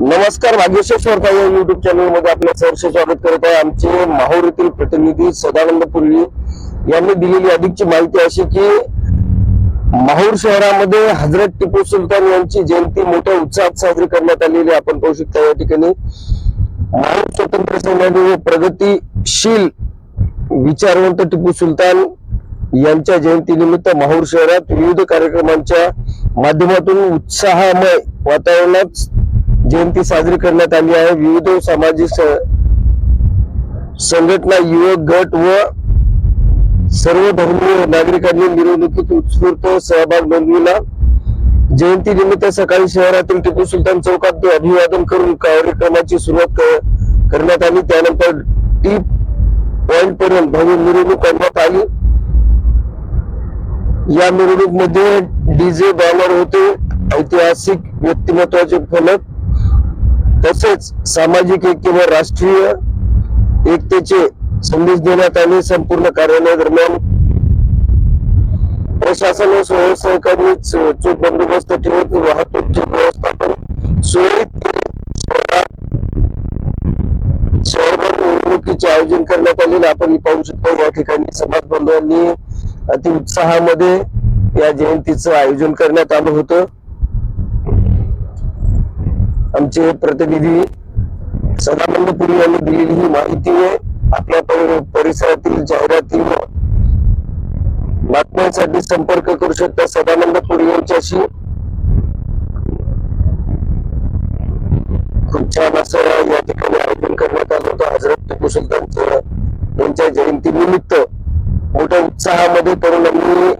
नमस्कार भाग्यश्वर या युट्यूब चॅनलमध्ये आपलं सहर्ष स्वागत करत आहे. आमचे माहूर येथील प्रतिनिधी सदानंद पुरवी यांनी दिलेली अधिकची माहिती अशी की माहूर शहरामध्ये हजरत टिपू सुलतान यांची जयंती मोठ्या उत्साहात साजरी करण्यात आलेली आपण पाहू शकता या ठिकाणी. माहूर स्वतंत्र सेनानी व प्रगतीशील विचारवंत टिपू सुलतान यांच्या जयंतीनिमित्त माहूर शहरात विविध कार्यक्रमांच्या माध्यमातून उत्साहमय वातावरणात जयंती साजरी करण्यात आली आहे. विविध सामाजिक संघटना युवक गट व सर्व धर्मीय नागरिकांनी मिरवणुकीत उत्स्फूर्त सहभाग नोंदविला. जयंती निमित्त सकाळी शहरातील टिपू सुलतान चौकात अभिवादन करून कार्यक्रमाची सुरुवात करण्यात आली. त्यानंतर टी पॉइंट पर्यंत भव्य मिरवणूक करण्यात आली. या मिरवणूकमध्ये डीजे बॅनर होते. ऐतिहासिक व्यक्तिमत्वाचे फलक तसेच सामाजिक ऐक्य व राष्ट्रीय एकतेचे संदेश देण्यात आले संपूर्ण कार्यालया दरम्यान प्रशासन व स्वयंसहकारी चोख बंदोबस्त ठेवत वाहतूक व्यवस्थापन सुरळीत शहरभर निवडणुकीचे आयोजन करण्यात आलेले आपण पाहू शकतो या ठिकाणी समाज बांधवांनी अति उत्साहामध्ये या जयंतीचं आयोजन करण्यात आलं होतं. आमचे प्रतिनिधी सदानंद पुरी यांनी दिलेली ही माहिती आहे. आपल्या परिसरातील जाहिराती बातम्यांसाठी संपर्क करू शकता सदानंद पुरी यांच्याशी. खूप छान असं या ठिकाणी आयोजन करण्यात आलं होतं. हजरत टिपू सुलतानचं यांच्या जयंती निमित्त मोठ्या उत्साहामध्ये तरुणांनी